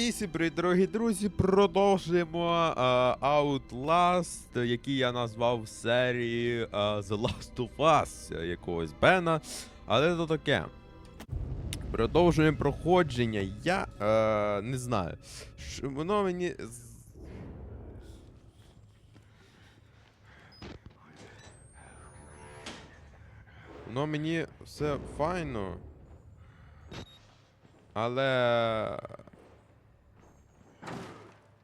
І всім дорогі друзі, продовжуємо е, Outlast, який я назвав серії е, The Last of Us якогось Бена. Але то таке. Продовжуємо проходження. Я е, не знаю. Ш- воно мені. Воно мені все файно. Але.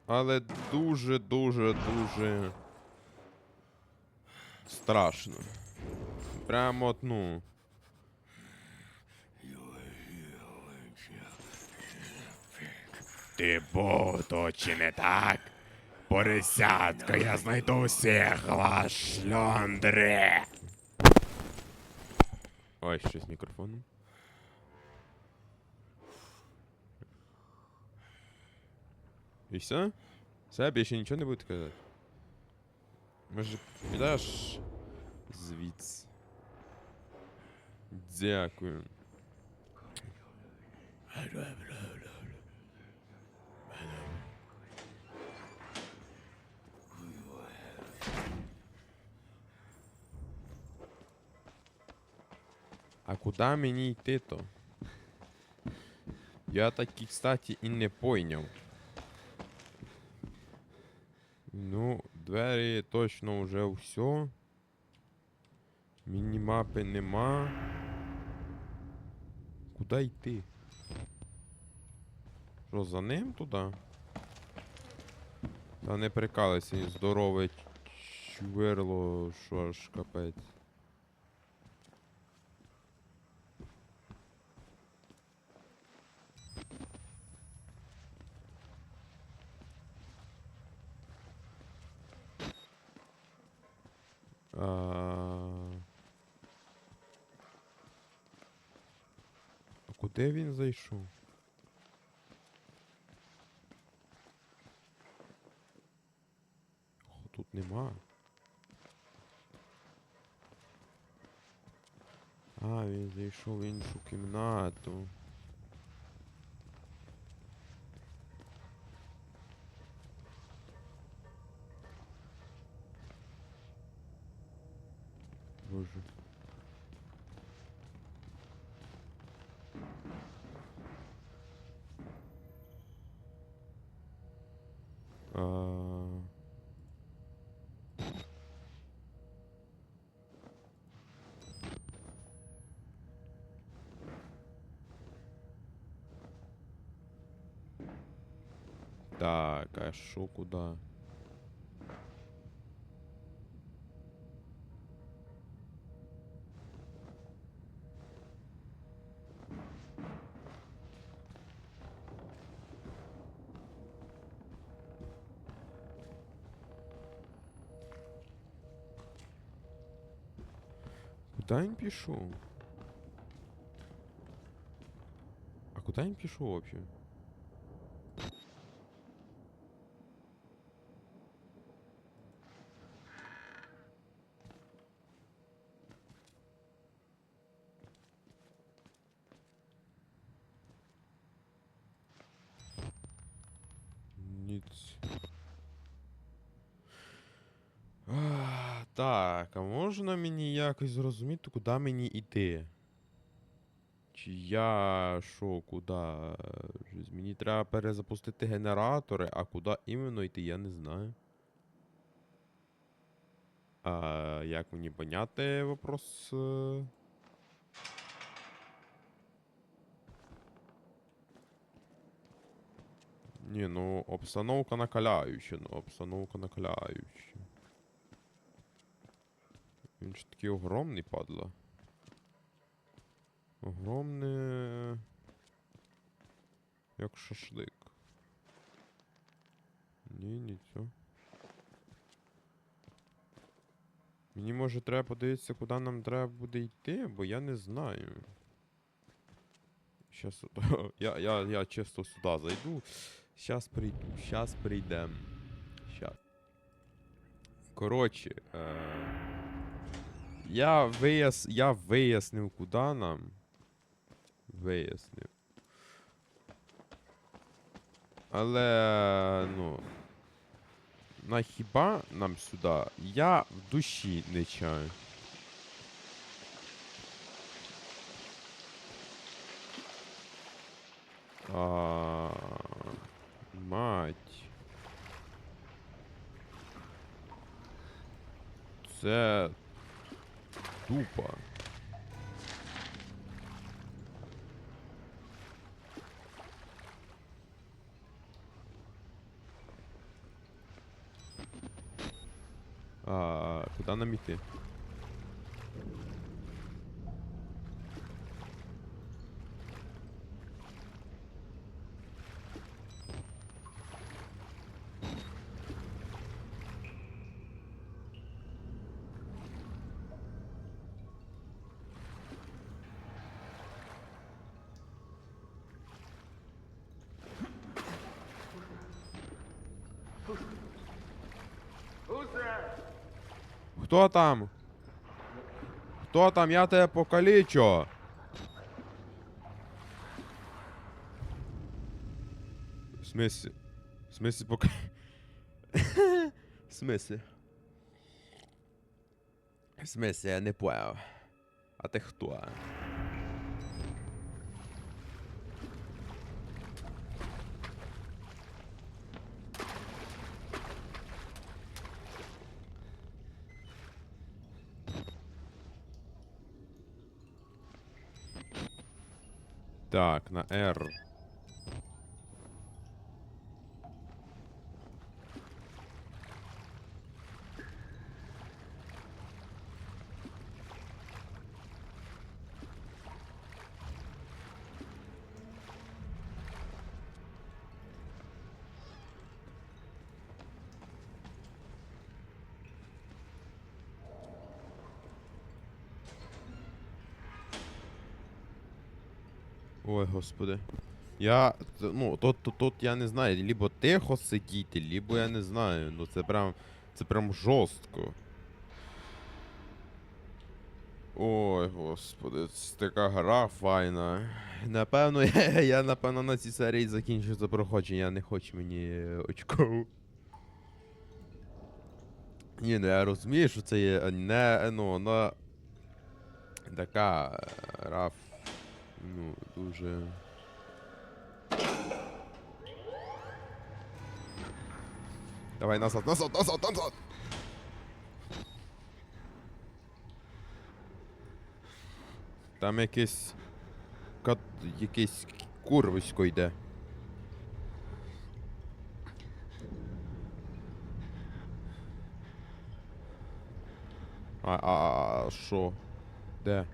Але дуже, дуже, дуже. Страшно. Прямо от, ну. Ти був тут чи не так? Поросятко, я знайду всіх вас шльондри. Ой, щось з мікрофоном. І все? Все, більше нічого не буде казати. Може, підеш звідси. Дякую. А куди мені йти то? Я таки, кстати, і не пойняв. Ну, двері точно вже все. Мінімапи нема. Куди йти? Що, за ним туди? Та не прикалися, здорове чверло, що аж капець. А... куди він зайшов? Тут нема. А, він зайшов в іншу кімнату. Боже. А... Так, а шо куда? Пішов? А куда він пишу вообще? Ніц. А, так, а можна мені якось зрозуміти, куди мені йти? Чи я що, куди? Мені треба перезапустити генератори, а куди іменно йти, я не знаю. А як мені поняти вопрос? е? Ні, ну обстановка накаляюча, ну обстановка накаляюча. Він ж такий огромний, падла. Огромний. Як шашлик. Ні, нічого. Мені може треба подивитися, куди нам треба буде йти, бо я не знаю. Щас, я, я, я чисто сюди зайду. Щас прийду, щас прийдем. Щас. Коротше, е, я, вияс... я вияснив, куди нам. Вияснив. Але, ну. На хіба нам сюди? Я в душі не чаю. А, мать. Це тупо. А, куда нам іти? Хто там? Хто там? Я тебе покалічу. В смысле? В смысле пока... В смысле? В смысле, я не понял. А ти хто? Так, на R. Ой, господи. Я. Ну, тут, тут, тут я не знаю, либо тихо сидіти, либо я не знаю. Ну це прям. Це прям жорстко. Ой, господи, це така гра файна. Напевно, я, я напевно на цій серії закінчу це проходження, не хочу мені е, очко. Ні, ну я розумію, що це є не, ну, вона така е, гра, ну, дуже. Давай назад, назад, назад, назад! Там якийсь. Кат... якийсь курвисько йде. А, а, а, що? Де?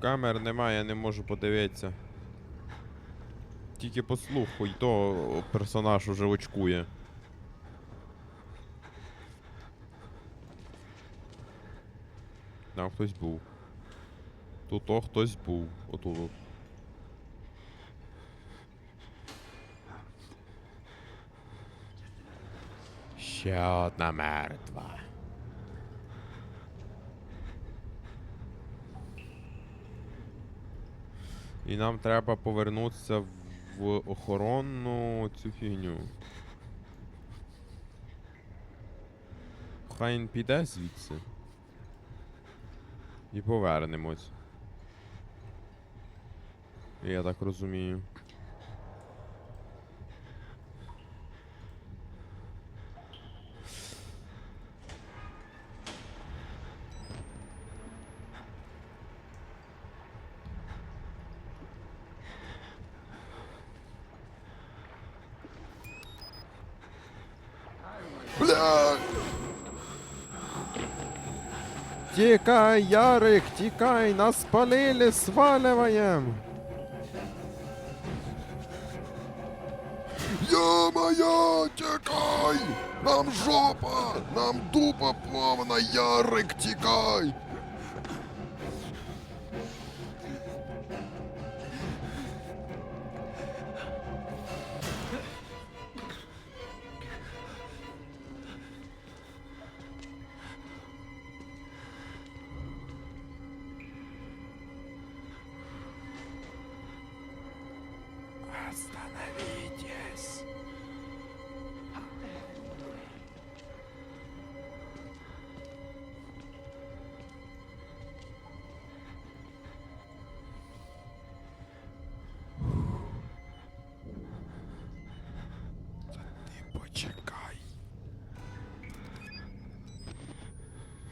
Камер немає, я не можу подивитися. Тільки по слуху, то персонаж уже очкує. Там хтось був. Тут то хтось був. Отут. от. Ще одна мертва. І нам треба повернутися в охоронну цю фігню. Хай він піде звідси. І повернемось. Я так розумію. Бля! Тікай, Ярик, тікай, нас спалили, сваливаем! Ё-моё, тікай! Нам жопа! Нам дупа повна, Ярик, тікай! Остановитесь. Та ти почекай.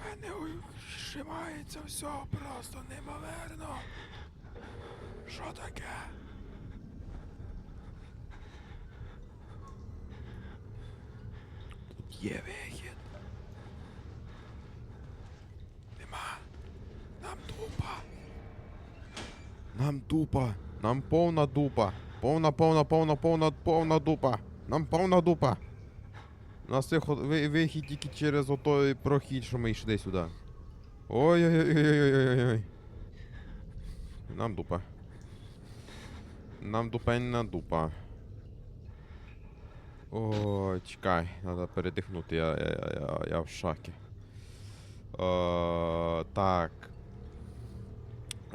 Мене ущимається все просто неймовірно. Що таке? Є вихід. Нема. Нам тупо. Нам дупа. Нам повна дупа. Повна, повна, повна, повна, повна дупа. Нам повна дупа. У нас вихід тільки через отой прохід, що ми йшли сюди. Ой-ой-ой-ой-ой-ой-ой. Нам дупа. Нам дупенна дупа. О, чекай, треба передихнути, я, я, я, я, в шакі. О, так.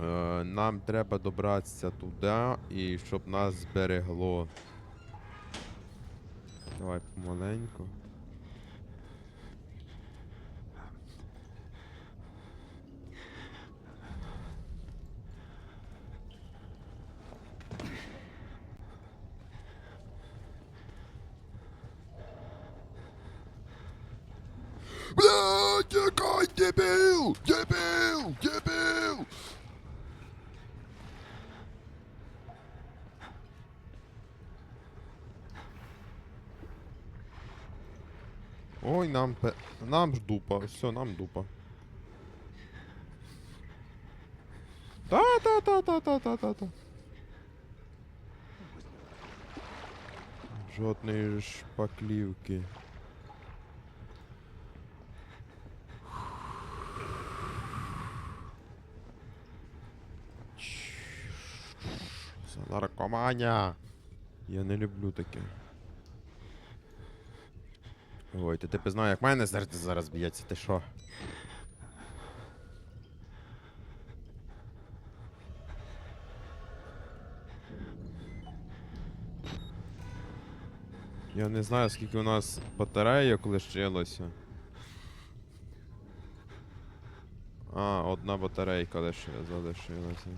О, нам треба добратися туди і щоб нас зберегло. Давай помаленьку. Бля, тікай, дебіл! Дебіл! Дебіл! Ой, нам пе... Нам ж дупа, все, нам дупа. Та-та-та-та-та-та-та-та. Жодної шпаклівки. За наркоманя. Я не люблю таке. Ой, ти тепер знаю, як мене серце зараз б'ється, ти що? Я не знаю, скільки у нас батарейок лишилося. А, одна батарейка лише залишилася.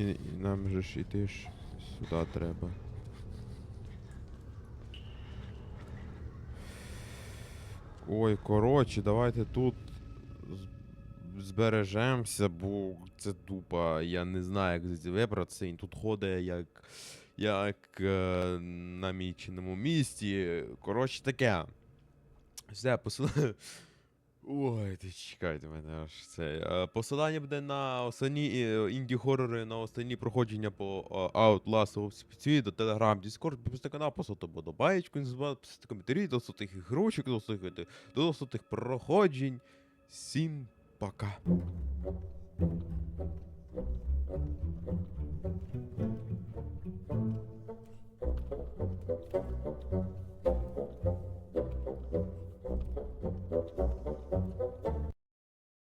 І, і нам же ж іти ж сюди треба. Ой, коротше, давайте тут збережемося, бо це тупо. Я не знаю, як вибратися. Він тут ходить як, як е, на міченому місті. Коротше, таке. Все, посилаю. Ой, ти чекайте мене аж це. Е, посилання буде на останні е, інді-хорори, на останні проходження по е, Outlast of Speed, до Telegram, Discord, підписати канал, послати бодобаєчку, писати коментарі, до сотих ігрушок, до сотих, до сотих проходжень. Всім пока.